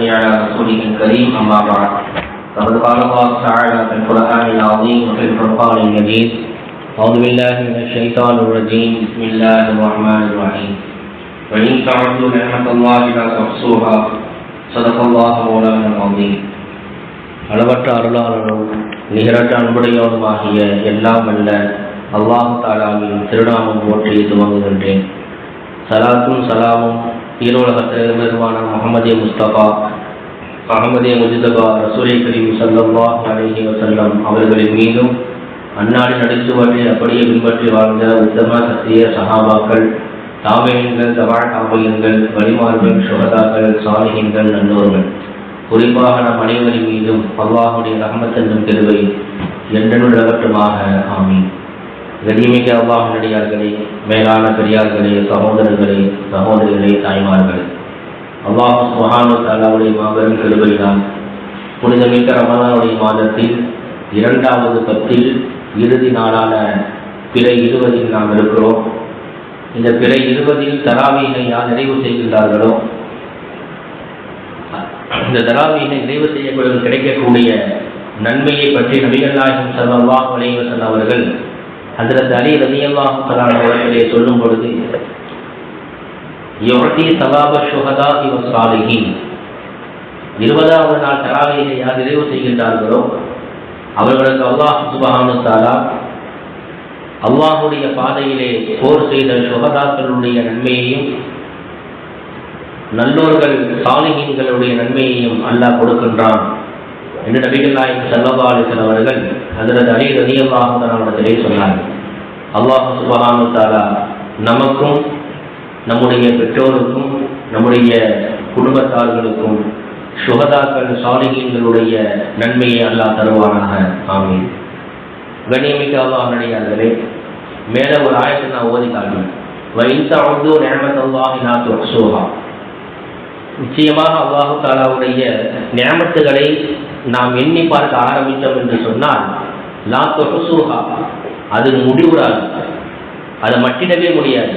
وصلي على رسوله الكريم أما بعد فقد قال الله تعالى في القرآن العظيم وفي الفرقان المجيد أعوذ بالله من الشيطان الرجيم بسم الله الرحمن الرحيم وإن تعدوا نعمة الله لا تحصوها صدق الله مولانا العظيم அளவற்ற அருளாளனும் நிகரற்ற அன்புடையவனுமாகிய எல்லாம் அல்ல அல்லாஹு தாலாவின் திருநாமம் போற்றி துவங்குகின்றேன் சலாத்தும் சலாமும் ஈரோலகத்தில் பெருமான முகமதே முஸ்தபா அகமதே முஜிதபா ரசூலை கரீம் சல்லா அலைஹி வசல்லம் அவர்களின் மீதும் அந்நாடு நடித்துவதை அப்படியே பின்பற்றி வாழ்ந்த உத்தம சத்திய சகாபாக்கள் தாமையங்கள் தபால் தாமையங்கள் வழிமார்கள் சுகதாக்கள் சாலிகங்கள் நல்லோர்கள் குறிப்பாக நம் அனைவரின் மீதும் அல்லாஹுடைய ரஹமத் தெருவை என்றென்று நிலவட்டுமாக ஆமீன் கண்ணியமிக்க அல்லாஹ் நடிகார்களே மேலான பெரியார்களே சகோதரர்களே சகோதரிகளே தாய்மார்களே. அல்லாஹ் சுஹானு தாலாவுடைய மாபெரும் கிருபைதான் புனிதமிக்க ரமலானுடைய மாதத்தில் இரண்டாவது பத்தில் இறுதி நாளான பிறை இருபதில் நாம் இருக்கிறோம். இந்த பிறை இருபதில் தராவீகை யார் நிறைவு செய்கின்றார்களோ இந்த தராவீகை நிறைவு செய்யப்படும் கிடைக்கக்கூடிய நன்மையை பற்றி நபிகள் நாயகம் சல்லாஹ் அலைவசன் அவர்கள் ஹசரத் அலி ரலியல்லாஹு தஆலா அவர்களே சொல்லும் பொழுது யுர்தி சவாப சுகதா இவ சாலிஹின். இருபதாவது நாள் தராவீகை யார் நிறைவு செய்கின்றார்களோ அவர்களுக்கு அல்லாஹ் சுபஹானு தஆலா அல்லாஹுடைய பாதையிலே போர் செய்த சுகதாக்களுடைய நன்மையையும் நல்லோர்கள் சாலிஹீன்களுடைய நன்மையையும் அல்லாஹ் கொடுக்கின்றான். என்று நபிகள் நாயகம் செல்லபாலிசன் அவர்கள் அதில் அலி ரதியல்லாஹு அவரிடத்திலே சொன்னார்கள் அல்லாஹ் சுபஹானு தாலா நமக்கும் நம்முடைய பெற்றோருக்கும் நம்முடைய குடும்பத்தார்களுக்கும் சுகதாக்கள் சாலிகளுடைய நன்மையை அல்லாஹ் தருவானாக. ஆமீன். கணியமிக்க அல்லாஹ் நடிகார்களே மேலே ஒரு ஆயத்தை நான் ஓதி காட்டினேன் வைத்த அவுது நேமத்தல்லாஹி நான் துஹ்சூஹா நிச்சயமாக அல்லாஹு தாலாவுடைய நியமத்துகளை நாம் எண்ணி பார்க்க ஆரம்பித்தோம் என்று சொன்னால் லா தொகுசூஹா அது முடிவுறாது. அதை மட்டிடவே முடியாது.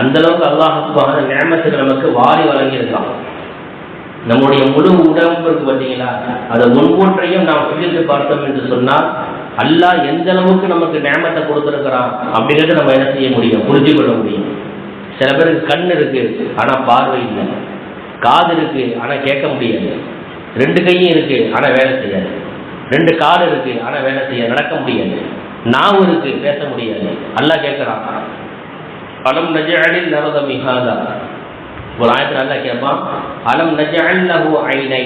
அந்த அளவுக்கு அல்லாஹுக்கான நேமத்துக்கு நமக்கு வாரி வழங்கியிருக்கான். நம்முடைய முழு உடம்பு இருக்கு பார்த்தீங்களா அதை ஒவ்வொன்றையும் நாம் சிந்தித்து பார்த்தோம் என்று சொன்னால் அல்லாஹ் எந்த அளவுக்கு நமக்கு நேமத்தை கொடுத்துருக்கிறான் அப்படிங்கிறத நம்ம என்ன செய்ய முடியும்? புரிஞ்சு கொள்ள முடியும். சில பேருக்கு கண் இருக்கு ஆனால் பார்வை இல்லை. காது இருக்கு ஆனால் கேட்க முடியாது. ரெண்டு கையும் இருக்கு ஆனால் வேலை செய்யாது. ரெண்டு கால் இருக்கு. ஆனால் வேலை செய்ய நடக்க முடியாது. நாவும் இருக்கு பேச முடியாது. அல்லாஹ் கேட்குறான் அலம் நஜஅலில் நரத மிகாதா ஒரு ஆயத்தில் நல்லா கேட்பான் அலம் நஜஅல் லஹு ஐனை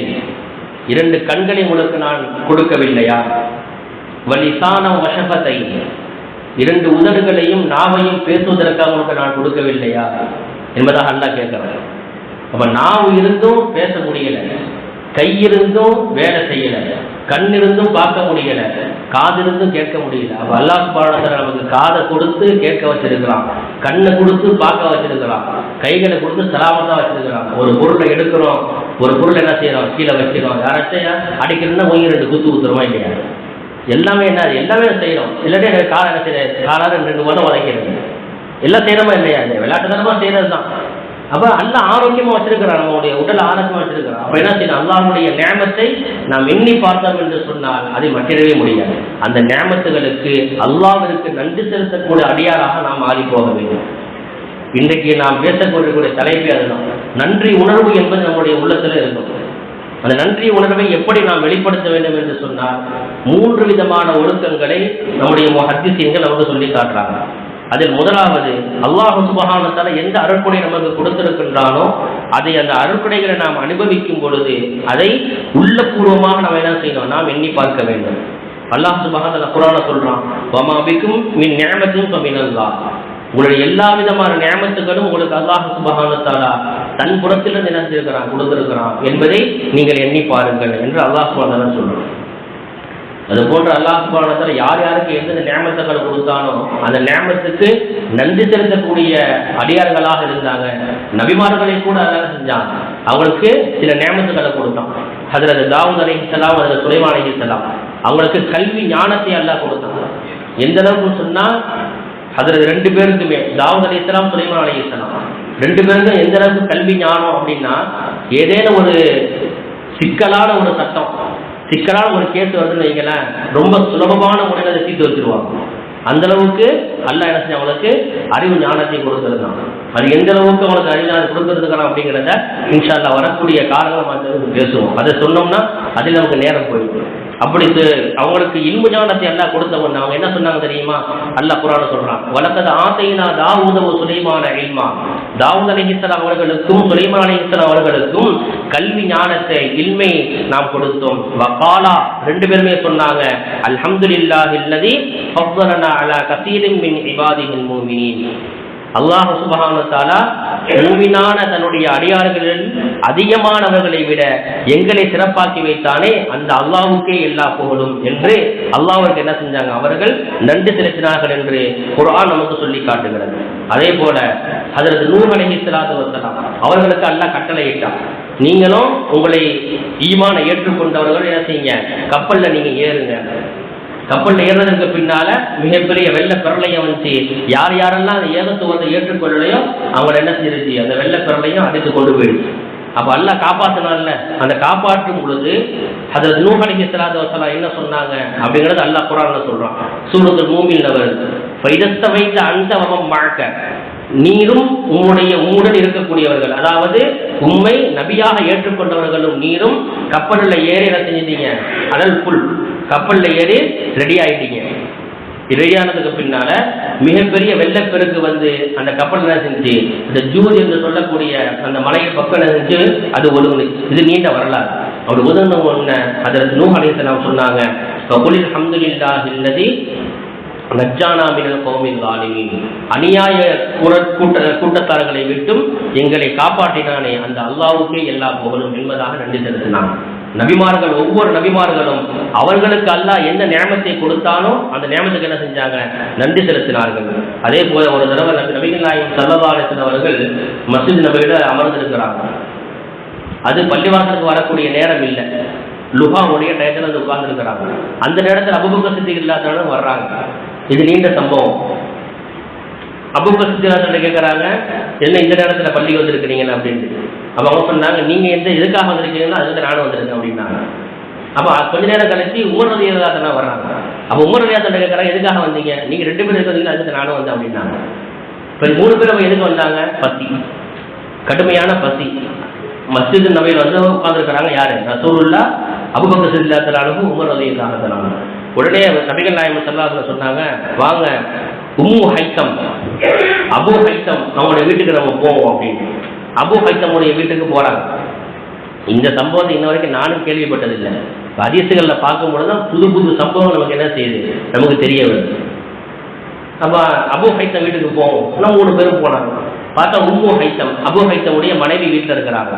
இரண்டு கண்களை உங்களுக்கு நான் கொடுக்கவில்லையா? வலிசானம் வசபத்தை இரண்டு உதடுகளையும் நாவையும் பேசுவதற்காக உங்களுக்கு நான் கொடுக்கவில்லையா? என்பதாக அல்லாஹ் கேட்கிறேன் அப்ப நாவு இருந்தும் பேச முடியல. கை இருந்தும் வேலை செய்யலை. கண்ணிருந்தும் பார்க்க முடியல. காது இருந்தும் கேட்க முடியல. அப்ப அல்லாஹ் சுபானத்தில் நமக்கு காதை கொடுத்து கேட்க வச்சிருக்கிறான். கண்ணை கொடுத்து பார்க்க வச்சிருக்கிறான். கைகளை கொடுத்து சலாமத்தான் வச்சிருக்கிறான். ஒரு பொருளை எடுக்கிறோம். ஒரு பொருள் என்ன செய்யறோம்? கீழே வைக்கிறோம் யாராச்சும் அடிக்கணும்னா உயிர் ரெண்டு குத்து குத்துறோமா இல்லையா? எல்லாமே என்ன எல்லாமே செய்யறோம். இல்லாட்டி எனக்கு காலை என்ன செய்யறது? காலாறு ரெண்டு மூணு உதைக்கிறது. எல்லாம் செய்யறோமா இல்லையா? விளையாட்டுத்தனமா செய்யறது தான் அப்ப அல்ல ஆரோக்கியமா வச்சிருக்கிறான் நம்மளுடைய உடல் ஆரோக்கியமா வச்சிருக்கிறான். அப்ப என்ன செய்யணும்? அல்லாஹுடைய நேமத்தை நாம் எண்ணி பார்த்தோம் என்று சொன்னால் அதை மட்டிடவே முடியாது. அந்த நேமத்துகளுக்கு அல்லாவிற்கு நன்றி செலுத்தக்கூடிய அடியாராக நாம் மாறி போக வேண்டும். இன்றைக்கு நாம் பேசக்கூடிய தலைப்பே அதுதான். நன்றி உணர்வு என்பது நம்முடைய உள்ளத்துல இருக்கும். அந்த நன்றி உணர்வை எப்படி நாம் வெளிப்படுத்த வேண்டும் என்று சொன்னால் மூன்று விதமான ஒழுக்கங்களை நம்முடைய ஹத்திசியங்கள் நமக்கு சொல்லி காட்டுறாங்க. அதில் முதலாவது அல்லாஹு சுபகானத்தால எந்த அருட்கொடை நமக்கு கொடுத்திருக்கின்றானோ அதை அந்த அருட்கொடைகளை நாம் அனுபவிக்கும் பொழுது அதை உள்ளபூர்வமாக நம்ம என்ன செய்யணும்? நாம் எண்ணி பார்க்க வேண்டும். அல்லாஹ் சுபகான குரான சொல்றான் வமாபிக்கும் மின் ஞாபகத்தும் மினல்லா உங்களுடைய எல்லா விதமான நியமத்துகளும் உங்களுக்கு அல்லாஹ் சுபகானத்தாலா தன் புறத்திலிருந்து என்ன செய்திருக்கிறான்? கொடுத்திருக்கிறான் என்பதை நீங்கள் எண்ணி பாருங்கள் என்று அல்லாஹ் சுபகான சொல்றோம் அது போன்ற அல்லாஹ் சுபானத்தில் யார் யாருக்கு எந்தெந்த நியமத்துகள் கொடுத்தானோ அந்த நியமத்துக்கு நன்றி செலுத்தக்கூடிய அடியார்களாக இருந்தாங்க. நபிமார்களை கூட அதான் செஞ்சாங்க அவங்களுக்கு சில நியமத்துகளை கொடுத்தான். அதில் தாவூத் அலி இஸ்லாம் அதில் சுலைமான் அலி இஸ்லாம் அவங்களுக்கு கல்வி ஞானத்தை அல்லாஹ் கொடுத்தாங்க எந்த அளவுக்கு சொன்னால் அதில் ரெண்டு பேருக்குமே தாவூத் அலி இஸ்லாம் சுலைமான் அலி இஸ்லாம் ரெண்டு பேருக்கும் எந்த அளவுக்கு கல்வி ஞானம் அப்படின்னா ஏதேனும் ஒரு சிக்கலான ஒரு சட்டம் சிக்கலான ஒரு கேஸ் வருதுன்னு வைங்களேன் ரொம்ப சுலபமான முறையில் அதை தீர்த்து வச்சிருவாங்க. அந்த அளவுக்கு அல்ல என்ன செஞ்ச அவனுக்கு அறிவு ஞானத்தை கொடுத்துருக்கான் அது எந்த அளவுக்கு அவங்களுக்கு அறிவு ஞானம் அப்படிங்கிறத இன்ஷால்லா வரக்கூடிய காலங்கள் பேசுவோம். அதை சொன்னோம்னா அதில் நமக்கு நேரம் போயிடும். அப்படி அவங்களுக்கு இன்பு ஞானத்தை அல்லா கொடுத்தவன். அவங்க என்ன சொன்னாங்க தெரியுமா? அல்லா குரான சொல்றான். வழக்கது ஆசைனா தாவூதவ சுலைமான இல்மா. தாவூத் அலிஹிஸ்லாம் அவர்களுக்கும் சுலைமான் அலிஹிஸ்லாம் அவர்களுக்கும் கல்வி ஞானத்தை இன்மை நாம் கொடுத்தோம். வகாலா ரெண்டு பேருமே சொன்னாங்க. அல்ஹம்துலில்லாஹில்லதி ஃபவ்வலனா அலா கசீரின் மின் இபாதிஹில் மூமினீன் அல்லாஹ் சுபகானத்தாலா மூவினான தன்னுடைய அடியார்களில் அதிகமானவர்களை விட எங்களை சிறப்பாக்கி வைத்தானே அந்த அல்லாவுக்கே எல்லா புகழும் என்று அல்லாவுக்கு என்ன செஞ்சாங்க? அவர்கள் நன்றி செலுத்தினார்கள் என்று குரான் நமக்கு சொல்லி காட்டுகிறது. அதே போல அதற்கு நூறு செல்லாது வசலாம் அவர்களுக்கு அல்லாஹ் கட்டளையிட்டான். நீங்களும் உங்களை ஈமான ஏற்றுக்கொண்டவர்கள் என்ன செய்யுங்க. கப்பல்ல நீங்க ஏறுங்க. கப்பலில் ஏறுறதுக்கு பின்னால மிகப்பெரிய வெள்ள பிரளயம் வந்துச்சு. யார் யாரெல்லாம் அந்த ஏகத்துவத்தை ஏற்றுக்கொள்ளலையோ அவங்களை என்ன செஞ்சிருச்சு அந்த வெள்ள பிரளயம் அடித்து கொண்டு போயிடுச்சு. அப்ப அல்ல காப்பாத்தினால அந்த காப்பாற்றும் பொழுது அதில் நூகலிக்கு சிலாத வசலா என்ன சொன்னாங்க? அப்படிங்கிறது அல்லா குரான்ல சொல்றான். சூரத்து மூமில் வருது. வைதஸ்த வைத்த அந்த வமம் வாழ்க்கை நீரும் உம்முடைய உம்முடன் இருக்கக்கூடியவர்கள் அதாவது உண்மை நபியாக ஏற்றுக்கொண்டவர்களும் நீரும் கப்பலில் ஏறி என்ன செஞ்சீங்க அனல் புல். கப்பலில் ஏறி ரெடி ஆயிட்டீங்க. ரெடியானதுக்கு பின்னால மிகப்பெரிய வெள்ளப்பெருக்கு வந்து அந்த கப்பல் என்ன செஞ்சு இந்த ஜூர் என்று சொல்லக்கூடிய அந்த மலையின் பக்கம் செஞ்சு அது ஒழுங்கு இது நீண்ட வரலாறு. அவர் ஒதுங்க ஒண்ணு அதற்கு நூ அலிசலாம் சொன்னாங்க கபுலில் ஹம்துலில்லா இல்லதி நஜானா மினல் கோமில் ஆலிமின் அநியாய கூட்ட கூட்டத்தாரர்களை விட்டும் எங்களை காப்பாற்றினானே அந்த அல்லாவுக்கே எல்லா புகழும் என்பதாக நன்றி செலுத்தினான். நபிமார்கள் ஒவ்வொரு நபிமார்களும் அவர்களுக்கு அல்லாஹ் எந்த நியமத்தை கொடுத்தானோ அந்த நியமத்துக்கு என்ன செஞ்சாங்க? நன்றி செலுத்தினார்கள். அதே போல ஒரு தடவை நபிகள் நாயகம் சல்லவாலத்தின் அவர்கள் மசித் நபியில அமர்ந்திருக்கிறாங்க. அது பள்ளிவாசலுக்கு வரக்கூடிய நேரம் இல்லை. லுஹாவுடைய டயத்தில் வந்து உட்கார்ந்துருக்கிறாங்க. அந்த நேரத்தில் அபுபக்க சித்தி இல்லாதவர்களும் வர்றாங்க. இது நீண்ட சம்பவம். அபுபக்க சித்தி கேட்குறாங்க என்ன இந்த நேரத்தில் பள்ளி வந்திருக்கிறீங்கன்னு அப்படின்ட்டு அப்போ அவங்க சொன்னாங்க நீங்கள் எந்த எதுக்காக வந்திருக்கீங்கன்னா அதுக்கு நானும் வந்திருக்கேன் அப்படின்னாங்க. அப்போ கொஞ்ச நேரம் கழிச்சு உமர் ரதியாதனா வர்றாங்க. அப்போ உமர் ரதியாதனை கேட்குறாங்க எதுக்காக வந்தீங்க? நீங்கள் ரெண்டு பேரும் இருக்கிறீங்க அதுக்கு நானும் வந்தேன் அப்படின்னாங்க. இப்போ மூணு பேரும் எதுக்கு வந்தாங்க? பசி. கடுமையான பசி. மஸ்ஜித் நபையில் வந்து உட்காந்துருக்கிறாங்க யாரு? ரசூருல்லா அபுபக்க சில்லாத்தலானுக்கும் உமர் ரதியாதனாலும் உடனே நபிகள் நாயம் சல்லாத்துல சொன்னாங்க வாங்க உம்மு ஹைத்தம். அபு ஹைத்தம் அவங்களுடைய வீட்டுக்கு நம்ம போவோம் அப்படின்னு. அபு ஹைத்தமுடைய வீட்டுக்கு போறாங்க. இந்த சம்பவத்தை இன்ன வரைக்கும் நானும் கேள்விப்பட்டதில்லை. அதிசயங்களில் பார்க்கும்போது தான் புது புது சம்பவம் நமக்கு என்ன செய்யுது? நமக்கு தெரிய வருது. நம்ம அபு ஹைத்தம் வீட்டுக்கு போவோம். நம்ம மூணு பேரும் போனாங்க பார்த்தா உம்மு ஹைத்தம் அபு ஹைத்தமுடைய மனைவி வீட்டில் இருக்கிறாங்க.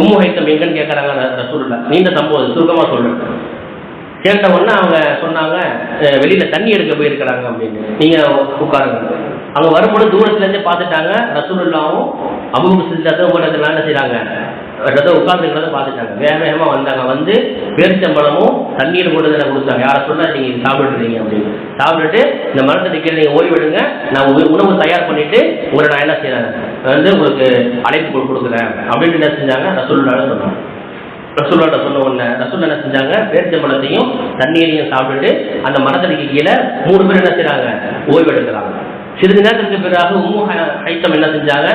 உம்மு ஹைத்தம் எங்கன்னு கேட்குறாங்க ரசூலில் நீண்ட சம்பவம் சுருக்கமாக சொல்றேன். கேட்ட உடனே அவங்க சொன்னாங்க வெளியில தண்ணி எடுக்க போயிருக்கிறாங்க அப்படின்னு. நீங்க உட்காருங்க. அவங்க வரும்போது தூரத்துல இருந்து பார்த்துட்டாங்க. ரசூலுல்லாவும் அபுபு சித்தாத்த உங்களுக்கு என்ன செய்யறாங்க ரத உட்கார்ந்துக்கிறத பார்த்துட்டாங்க. வேக வேகமாக வந்தாங்க. வந்து பேரிச்சம்பழமும் தண்ணீர் போட்டு தான் கொடுத்தாங்க யாரை சொன்னா நீங்கள் சாப்பிட்டுறீங்க அப்படின்னு. சாப்பிட்டுட்டு இந்த மரத்தை கீழே நீங்கள் ஓய்வெடுங்க நான் உணவு தயார் பண்ணிட்டு உங்களை நான் என்ன செய்யறேன் வந்து உங்களுக்கு அழைப்பு கொடுக்குறேன் அப்படின்ட்டு என்ன செஞ்சாங்க. ரசூல்லான்னு சொன்னாங்க. ரசூல்லாட்ட சொல்ல ஒன்று ரசூல் என்ன செஞ்சாங்க? பேரிச்சம்பழத்தையும் தண்ணீரையும் சாப்பிட்டுட்டு அந்த மரத்தடிக்கு கீழே மூணு பேர் என்ன செய்கிறாங்க ஓய்வெடுக்கிறாங்க. சிறிது நேரத்துக்கு பிறகு உம்மு ஐட்டம் என்ன செஞ்சாங்க?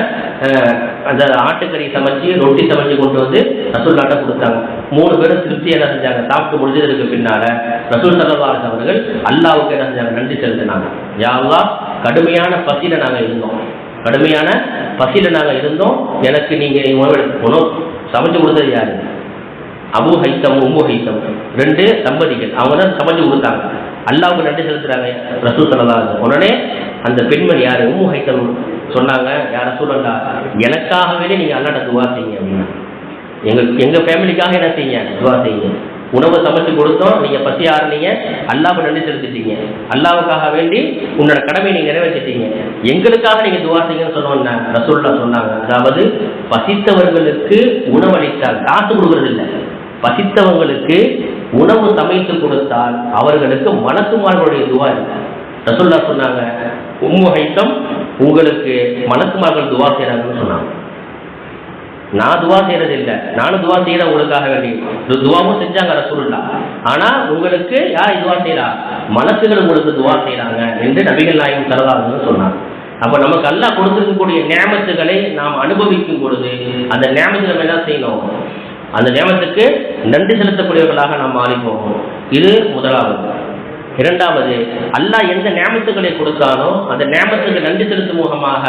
அந்த ஆட்டுக்கறி சமைச்சு ரொட்டி சமைச்சு கொண்டு வந்து ரசூல் நாட்டை கொடுத்தாங்க. மூணு பேரும் திருப்தி என்ன செஞ்சாங்க? சாப்பிட்டு முடிஞ்சதுக்கு பின்னால ரசூல் சல்லவாஸ் அவர்கள் அல்லாவுக்கு என்ன செஞ்சாங்க? நன்றி செலுத்தினாங்க. யாவா கடுமையான பசியில நாங்க இருந்தோம். கடுமையான பசியில நாங்க இருந்தோம். எனக்கு நீங்க உணவு உணவு சமைச்சு கொடுத்தது யாரு? அபு ஹைத்தம் உம்மு ஹைத்தம் ரெண்டு தம்பதிகள். அவங்க தான் சமைச்சு கொடுத்தாங்க. அல்லாவுக்கு நன்றி செலுத்துறாங்க. ரசூ சல்லா உடனே அந்த பெண்மணி யார்? உம்மு ஹைத்தம் சொன்னாங்க யார சூழல்லா எனக்காகவே நீங்கள் அல்லாட்ட துவா செய்யுங்க. அப்படின்னா எங்கள் எங்கள் ஃபேமிலிக்காக என்ன செய்யுங்க? துவா செய்யுங்க. உணவு சமைச்சு கொடுத்தோம். நீங்க பசி ஆறுனீங்க. அல்லாவை நன்றி செலுத்திட்டீங்க. அல்லாவுக்காக வேண்டி உன்னோட கடமை நீங்க நிறைவேற்றிட்டீங்க. எங்களுக்காக நீங்க துவா செய்யுங்கன்னு சொன்னோம் ரசூல்லா சொன்னாங்க. அதாவது பசித்தவர்களுக்கு உணவளித்தால் காசு கொடுக்கறது இல்லை. பசித்தவங்களுக்கு உணவு சமைத்து கொடுத்தால் அவர்களுக்கு மனசுமார்களுடைய துவா இருக்கு. ரசுல்லா சொன்னாங்க உம்மு ஹைத்தம் உங்களுக்கு மனசுமார்கள் துவா செய்கிறாங்கன்னு சொன்னாங்க. நான் துவா செய்யறது இல்லை நானும் துவா செய்யறேன் உங்களுக்காக வேண்டி. துவாவும் செஞ்சாங்க ரசுல்லா ஆனா உங்களுக்கு யார் துவா செய்யறா மனசுகள் உங்களுக்கு துவா செய்யறாங்க என்று நபிகள் நாயகம் தரதாதுன்னு சொன்னாங்க. அப்ப நமக்கு அல்லா கொடுத்திருக்கக்கூடிய நியமத்துகளை நாம் அனுபவிக்கும் பொழுது அந்த நியமத்தை நம்ம என்ன செய்யணும்? அந்த நியமத்துக்கு நன்றி செலுத்தக்கூடியவர்களாக நாம் மாறி இது முதலாவது. இரண்டாவது அல்லாஹ் எந்த நியமத்துக்களை கொடுத்தானோ அந்த நியமத்துக்கு நன்றி செலுத்தும் முகமாக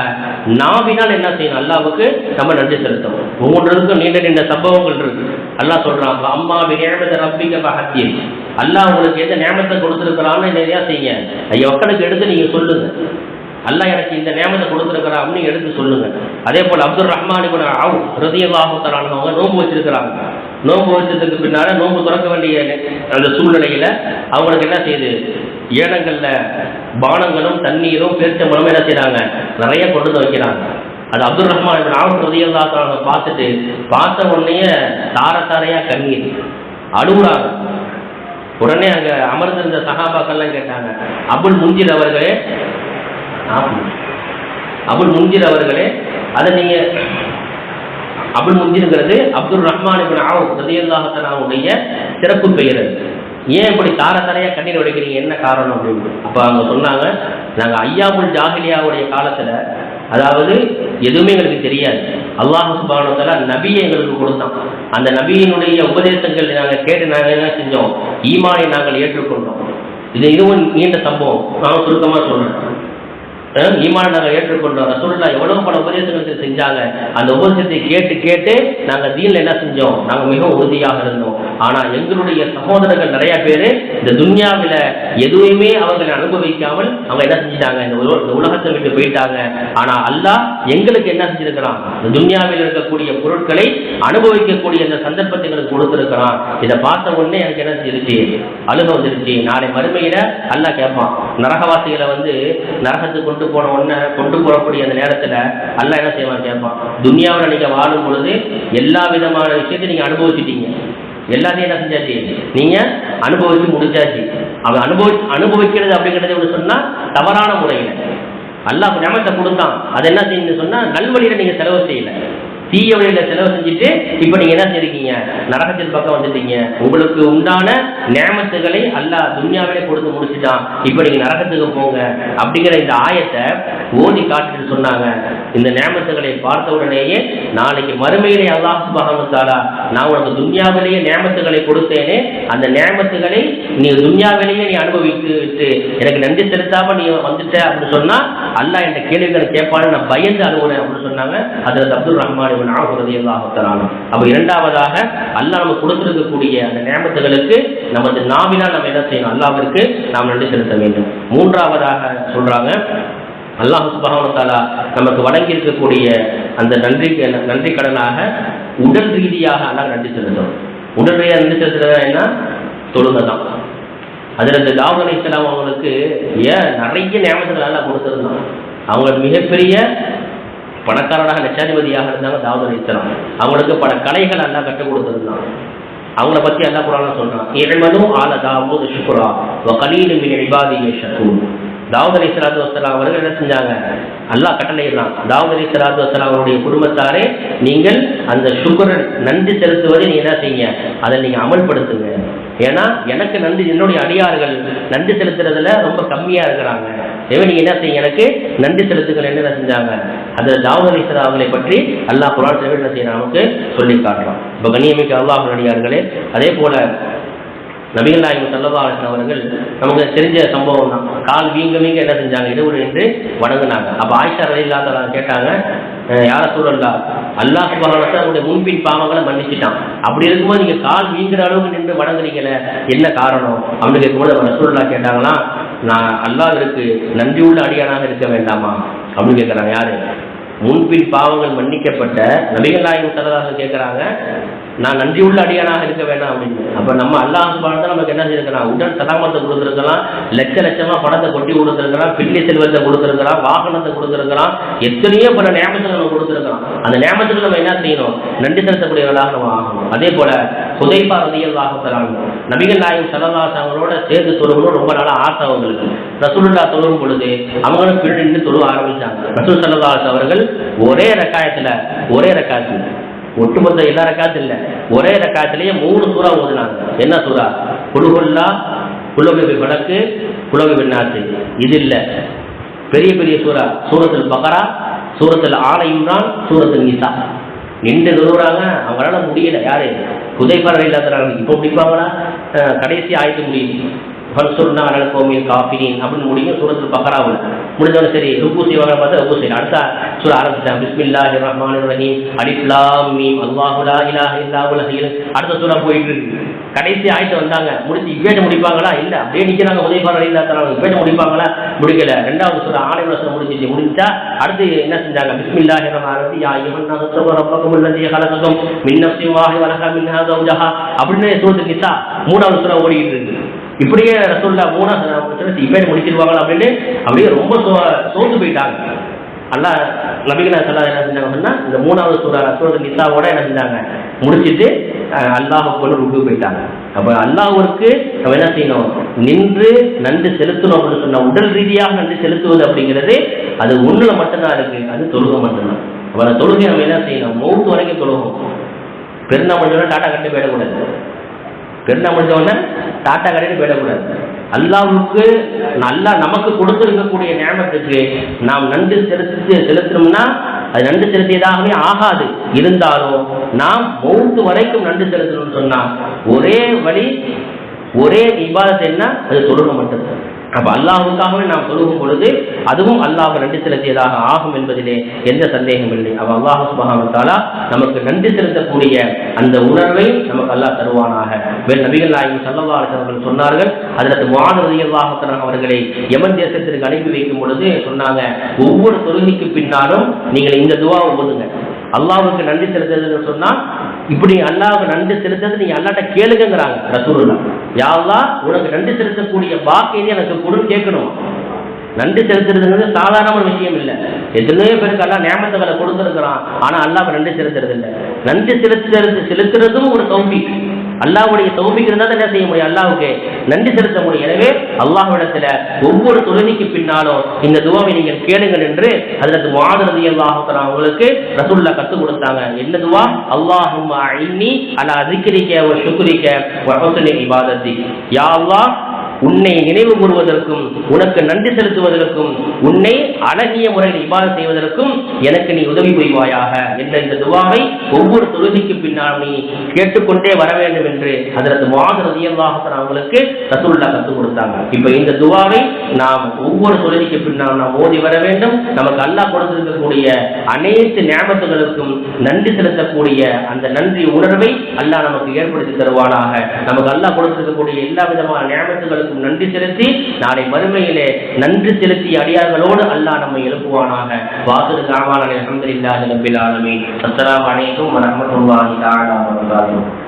நாவினால் என்ன செய்யணும்? அல்லாவுக்கு நம்ம நன்றி செலுத்தணும். ஒவ்வொன்றுக்கும் நீண்ட நீண்ட சம்பவங்கள் இருக்கு. அல்லாஹ் சொல்றான் அம்மா நியமத்தை ரப்பிங்க பகத்தியம் அல்லாஹ் உங்களுக்கு எந்த நியமத்தை கொடுத்துருக்கிறான்னு நிறையா செய்யுங்க. ஐயா மக்களுக்கு எடுத்து நீங்க சொல்லுங்க. அல்லாஹ் எனக்கு இந்த நியமத்தை கொடுத்துருக்கிறான் அப்படின்னு எடுத்து சொல்லுங்க. அதே போல் அப்துல் ரஹ்மான் இவன் ஆவு ஹிருதயல்லாஹு வச்சிருக்கிறாங்க. நோம்பு வச்சதுக்கு பின்னால நோம்பு திறக்க வேண்டிய அந்த சூழ்நிலையில அவங்களுக்கு என்ன செய்யுது ஏனங்கள்ல பானங்களும் தண்ணீரும் பேர்ச்சம்பழமும் என்ன செய்யறாங்க நிறைய கொண்டு வந்து வைக்கிறாங்க. அது அப்துல் ரஹ்மான் இவன் ஆவு பார்த்துட்டு பார்த்த உடனே தார தாரையா கண்ணீர் அழுகுறாங்க. உடனே அங்க அமர்ந்திருந்த சகாபாக்கள்லாம் கேட்டாங்க அபுல் முஞ்சில் அவர்களே அபுல் முன்ஜிர் அவர்களே அதை நீங்க அபுல் முன்ஜிருங்கிறது அப்துல் ரஹ்மான் ஆவ் ரதியல்லாஹத்தனாவுடைய சிறப்பு பெயர் ஏன் இப்படி தார தாரையா கண்ணீர் உடைக்கிறீங்க என்ன காரணம் அப்படின்னு. அப்ப அவங்க சொன்னாங்க நாங்க ஐயாபுல் ஜாகிலியாவுடைய காலத்துல அதாவது எதுவுமே எங்களுக்கு தெரியாது. அல்லாஹ் சுபானத்தால நபியை எங்களுக்கு கொடுத்தான். அந்த நபியினுடைய உபதேசங்கள் நாங்கள் கேட்டு நாங்கள் என்ன செஞ்சோம்? ஈமானை நாங்கள் ஏற்றுக்கொண்டோம். இது இதுவும் நீண்ட சம்பவம். நான் சுருக்கமாக சொல்றேன். ஈமான நாங்கள் ஏற்றுக்கொண்டோம். ரசூல்லா எவ்வளவு பல உபதேசங்கள் செஞ்சாங்க. அந்த உபதேசத்தை கேட்டு கேட்டு நாங்கள் தீன்ல என்ன செஞ்சோம்? நாங்கள் மிகவும் உறுதியாக இருந்தோம். ஆனா எங்களுடைய சகோதரர்கள் நிறைய பேர் இந்த துன்யாவில எதுவுமே அவங்களை அனுபவிக்காமல் அவங்க என்ன செஞ்சிட்டாங்க? இந்த உலகத்தை விட்டு போயிட்டாங்க. ஆனா அல்லாஹ் எங்களுக்கு என்ன செஞ்சிருக்கிறான்? இந்த துன்யாவில் இருக்கக்கூடிய பொருட்களை அனுபவிக்கக்கூடிய இந்த சந்தர்ப்பத்தை எங்களுக்கு கொடுத்திருக்கிறான். இதை பார்த்த உடனே எனக்கு என்ன செஞ்சிருச்சு அழுக வந்துருச்சு. நாளை மறுமையில அல்லாஹ் கேட்பான் நரகவாசிகளை வந்து நரகத்துக்கு கொண்டு போன உடனே கொண்டு போகக்கூடிய அந்த நேரத்துல அல்ல என்ன செய்வான் கேட்பான்? துன்யாவில் நீங்க வாழும் பொழுது எல்லா விதமான விஷயத்தையும் நீங்க அனுபவிச்சிட்டீங்க. எல்லாத்தையும் என்ன செஞ்சாச்சு? நீங்க அனுபவிச்சு முடிஞ்சாச்சு அவன் அனுபவி அனுபவிக்கிறது அப்படிங்கிறது ஒன்று சொன்னா தவறான முறையில். அல்லாஹ் நியமத்தை கொடுத்தான். அது என்ன செய்யுன்னு சொன்னா நல்வழியில நீங்க செலவு செய்யல. தீய வழியில செலவு செஞ்சுட்டு இப்ப நீங்க என்ன செய்றீங்க நரகத்தின் பக்கம் வந்துட்டீங்க. உங்களுக்கு உண்டான நேமத்துகளை அல்லா துன்யாவிலே கொடுத்து முடிச்சுட்டான். இப்ப நீங்க நரகத்துக்கு போங்க. அப்படிங்கிற இந்த ஆயத்தை ஓதி காட்டிட்டு சொன்னாங்க. இந்த நேமத்துகளை பார்த்த உடனேயே நாளைக்கு மறுமையிலே அல்லாஹ் சுப்ஹானஹு நான் உனக்கு துன்யாவிலேயே நேமத்துகளை கொடுத்தேனே அந்த நேமத்துகளை நீ துன்யாவிலேயே நீ அனுபவித்து விட்டு எனக்கு நன்றி செலுத்தாம நீ வந்துட்ட அப்படின்னு சொன்னா அல்லாஹ் என்ற கேள்விகளை கேட்பான்னு நான் பயந்து அழுகுறேன் அப்படின்னு சொன்னாங்க. அதில் அப்துல் ரஹ்மான் இவன் ஆகுறது அல்லாஹத்தரான அப்ப இரண்டாவதாக அல்லாஹ் நமக்கு கொடுத்திருக்கக்கூடிய அந்த நியமத்துகளுக்கு நமது நாவினால் நம்ம என்ன செய்யணும்? அல்லாஹ்விற்கு நாம் நன்றி செலுத்த வேண்டும். மூன்றாவதாக சொல்றாங்க அல்லாஹ் சுபஹானஹு நமக்கு வழங்கி இருக்கக்கூடிய அந்த நன்றி நன்றி கடனாக உடல் ரீதியாக அல்லாஹ் நன்றி செலுத்தணும் உடல் ரீதியாக நன்றி செலுத்துறது என்ன? தொழுகை தான் அதில் இந்த தாவூத் செலவு அவங்களுக்கு ஏன் நிறைய நியமத்துகள் எல்லாம் கொடுத்துருந்தான். அவங்க மிகப்பெரிய பணக்காரனாக லட்சாதிபதியாக இருந்தாங்க தாவூத் அலைஹிஸ்ஸலாம் அவங்களுக்கு பல கலைகள் எல்லாம் கற்றுக் கொடுத்துருந்தான் அவங்கள பத்தி அல்லா குரான் சொல்றான் இறைவனும் ஆல தாவூத் ஷுக்ரா வ கலீலு மின் இபாதிய ஷக்கூர் தாவூத் அலி சலாத்து வசலாம் அவர்கள் என்ன செஞ்சாங்க? அல்லா கட்டளையிடலாம் தாவூத் அலி சலாத்து வசலாம் அவருடைய குடும்பத்தாரே நீங்கள் அந்த சுக்கரன் நன்றி செலுத்துவதை நீங்க என்ன செய்யுங்க அதை நீங்க அமல்படுத்துங்க. ஏன்னா எனக்கு நன்றி என்னுடைய அடியார்கள் நன்றி செலுத்துறதுல ரொம்ப கம்மியா இருக்கிறாங்க. எனவே நீங்க என்ன செய்யுங்க எனக்கு நன்றி செலுத்துங்கள் என்ன செஞ்சாங்க? அந்த தாவூத் அலி அவர்களை பற்றி அல்லாஹ் குரான் என்ன செய்யணும் நமக்கு சொல்லி காட்டுறான். இப்போ கண்ணியமிக்க அல்லாஹ் நடிகார்களே அதே போல நபிகள் நாயகம் சல்லதாசன் அவர்கள் நமக்கு தெரிஞ்ச சம்பவம் தான். கால் வீங்க வீங்க என்ன செஞ்சாங்க? இடவுடு என்று வணங்கினாங்க. அப்போ ஆயிஷா ரலி கேட்டாங்க யார சூழல்லா அல்லாஹ் சுபானத்தை அவருடைய முன்பின் பாவங்களை மன்னிச்சுட்டான். அப்படி இருக்கும்போது நீங்கள் கால் வீங்குற அளவுக்கு நின்று வணங்குறீங்களே என்ன காரணம்? அப்படின்னு கேட்கும்போது அவர் ரசூல்லா கேட்டாங்களா நான் அல்லாவிற்கு நன்றியுள்ள அடியானாக இருக்க வேண்டாமா? அப்படின்னு கேட்குறாங்க யாரு? முன்பின் பாவங்கள் மன்னிக்கப்பட்ட நபிகள் நாயகம் சரதாசன் கேட்குறாங்க நான் நன்றியுள்ள அடியானாக இருக்க வேண்டாம் அப்படின்னு. அப்ப நம்ம அல்லாஹ் சுபானத்தை நமக்கு என்ன செய்யிருக்கலாம் உடல் சலாமத்தை கொடுத்துருக்கலாம் லட்ச லட்சமா பணத்தை கொட்டி கொடுத்துருக்கலாம் பிள்ளை செல்வத்தை கொடுத்துருக்கலாம் வாகனத்தை கொடுத்துருக்கலாம் எத்தனையோ பல நியமத்துக்கு நம்ம கொடுத்துருக்கலாம். அந்த நியமத்துக்கு நம்ம என்ன செய்யணும்? நன்றி செலுத்தக்கூடியவர்களாக நம்ம ஆகணும். அதே போல புதைப்பா ரதியல்லாக வாகத்தலாம் நபிகள் நாயகம் சலவாஸ் அவங்களோட சேர்ந்து தொழுகணும் ரொம்ப நாளா ஆசை அவங்களுக்கு. ரசூலுல்லா தொழுகும் பொழுது அவங்களும் பின்னாடி நின்று தொழுவ ஆரம்பிச்சாங்க. ரசூல் சல்லல்லாஸ் அவர்கள் ஒரே ரக்காயத்துல ஒரே ரக்காயத்துல ஒட்டுமொத்த எல்லா ரக்காத்து இல்ல ஒரே ரக்காயத்திலேயே மூணு சூறா ஓதுனாங்க. என்ன சூறா? குழுகுல்லா குலகவி வழக்கு குலகவி நாத்து. இது இல்ல. பெரிய பெரிய சூறா. சூரத்தில் பகரா சூரத்தில் ஆல இம்ரான் சூரத்தில் நிசா. நின்று நிறுவுறாங்க அவங்களால முடியல. யாரு? குதைப்பாறை இல்லாதறாங்க இப்போ பிடிப்பாங்களா கடைசி ஆயிட்டு முடியும் பல்சுன்னா அனல் கோமியல் காஃபின் அப்படின்னு முடியும் சூரத்தில் பக்கராவும் முடிஞ்சவன சரி ருக்கு செய்வாங்க பார்த்தா ருக்கு செய்யணும் அடுத்த சூர ஆரம்பிச்சான் பிஸ்மில்லா ரஹ்மான் ரஹீம். அலிஃப்லா மீம். அல்லாஹுலா இலா இல்லா உலகில் அடுத்த சூறா போயிட்டு இருக்கு. கடைசி ஆயத்தை வந்தாங்க. முடிச்சு இவ்வேட்ட முடிப்பாங்களா? இல்லை. அப்படியே நிற்கிறாங்க உதயபாரர் இல்லா தராங்க இவ்வேட்ட முடிப்பாங்களா? முடிக்கல. ரெண்டாவது சூற ஆணையோட சூற முடிஞ்சிச்சு. முடிஞ்சா அடுத்து என்ன செஞ்சாங்க? பிஸ்மில்லா ரஹ்மான் யா இவன் ரப்பக்கும் இல்லதி கலகக்கும் மின்னப்சி வாஹி வலகா மின்ஹா ஜௌஜஹா அப்படின்னு சூரத்து நிசா மூணாவது சூறா ஓடிக்கிட்டு இருக்கு. இப்படியே ரசூல்லா மூணாவது இப்பேட் முடிச்சிருவாங்களா அப்படின்னு அப்படியே ரொம்ப சோர்ந்து போயிட்டாங்க. அல்லாஹ் நபிகனா சல்லா என்ன செஞ்சாங்க அப்படின்னா இந்த மூணாவது சூறா ரசூல் நிசாவோட என்ன செஞ்சாங்க? முடிச்சிட்டு அஹ், கொண்டு ருக்கு போயிட்டாங்க. அப்ப அல்லாஹ்விற்கு நம்ம என்ன செய்யணும்? நின்று நன்றி செலுத்தணும் அப்படின்னு சொன்னா உடல் ரீதியாக நன்றி செலுத்துவது அப்படிங்கிறது அது ஒண்ணுல மட்டும்தான் இருக்கு அது தொழுகை மட்டும்தான். அப்ப அந்த தொழுகை நம்ம என்ன செய்யணும்? மௌத்து வரைக்கும் தொழுகும் பெருந்தா முடிஞ்சோன்னா டாட்டா கட்டி போயிடக்கூடாது. பெருந்தா முடிஞ்சவொடனே டாட்டா கடைன்னு போயிடக்கூடாது. அல்லாவுக்கு நல்லா நமக்கு கொடுத்துருக்கக்கூடிய நியமத்துக்கு நாம் நன்றி செலுத்தி செலுத்தணும்னா அது நன்றி செலுத்தியதாகவே ஆகாது. இருந்தாலும் நாம் மௌத்து வரைக்கும் நன்றி செலுத்தணும்னு சொன்னா ஒரே வழி ஒரே இபாதத் என்ன? அது தொழுக மட்டும்தான். அப்ப அல்லாஹுக்காகவே நாம் தொழுகும் பொழுது அதுவும் அல்லாஹ் நன்றி செலுத்தியதாக ஆகும் என்பதிலே எந்த சந்தேகம் இல்லை. அவ அல்லாஹ் சுபகாமத்தாலா நமக்கு நன்றி செலுத்தக்கூடிய அந்த உணர்வை நமக்கு அல்லாஹ் தருவானாக. வேறு நபிகள் நாயகம் ஸல்லல்லாஹு அவர்கள் சொன்னார்கள் அதற்கு முஆத் அவர்களை யமன் தேசத்திற்கு அனுப்பி வைக்கும் பொழுது சொன்னாங்க ஒவ்வொரு தொழுகைக்கு பின்னாலும் நீங்கள் இந்த துவாவை ஓதுங்க. அல்லாவுக்கு நன்றி செலுத்துறதுன்னு சொன்னா இப்படி அல்லாவுக்கு நன்றி செலுத்தது நீ அல்லாட்ட கேளுங்கங்கிறாங்க. ரசூல்லா யா உனக்கு நன்றி செலுத்தக்கூடிய பாக்கியத்தை எனக்கு கொடுன்னு கேட்கணும். நன்றி செலுத்துறதுங்கிறது சாதாரண விஷயம் இல்லை. எத்தனையோ பேருக்கு எல்லாம் நியமத்துகளை கொடுத்துருக்கிறான். ஆனால் அல்லாஹ் நன்றி செலுத்துறது இல்லை நன்றி செலுத்துறது செலுத்துறதும் ஒரு தௌபி அல்லாவுடைய தௌபிக்கு இருந்தால் என்ன செய்ய முடியும்? அல்லாவுக்கு நன்றி செலுத்த முடியும். எனவே அல்லாஹ்விடத்துல ஒவ்வொரு தொழுகைக்கு பின்னாலும் இந்த துவாவை நீங்கள் கேளுங்கள் என்று அதில் மாதிரி அல்லாஹ் அவங்களுக்கு ரசுல்லா கற்றுக் கொடுத்தாங்க. என்ன துவா? அல்லாஹும் ஐன்னி அலா அதிகரிக்க ஒரு சுக்குரிக்க வஹசுனி இபாதத்தி. யா அல்லாஹ் உன்னை நினைவு கூறுவதற்கும் உனக்கு நன்றி செலுத்துவதற்கும் உன்னை அழகிய முறையில் இவ்வாறு செய்வதற்கும் எனக்கு நீ உதவி புரிவாயாக. என்ற இந்த துவாவை ஒவ்வொரு தொழுகைக்கு பின்னால் நீ கேட்டுக்கொண்டே வர வேண்டும் என்று அதற்கு மாதிரி அவங்களுக்கு ரசூல்லா கற்றுக் கொடுத்தாங்க. இப்ப இந்த துவாவை நாம் ஒவ்வொரு தொழுகைக்கு பின்னால் நாம் ஓதி வர வேண்டும். நமக்கு அல்லாஹ் கொடுத்திருக்கக்கூடிய அனைத்து ஞாபகங்களுக்கும் நன்றி செலுத்தக்கூடிய அந்த நன்றி உணர்வை அல்லாஹ் நமக்கு ஏற்படுத்தி தருவானாக. நமக்கு அல்லாஹ் கொடுத்திருக்கக்கூடிய எல்லா விதமான ஞாபகங்களுக்கும் நன்றி செலுத்தி நாளை மறுமையிலே நன்றி செலுத்தி அடியார்களோடு அல்லாஹ் நம்மை எழுப்புவானாக. வாசல் காமான அலமதுல்லாஹி ரபில் ஆலமீன். அஸ்ஸலாமு அலைக்கும் வரஹ்மத்துல்லாஹி தஆலா வபரகாத்துஹு.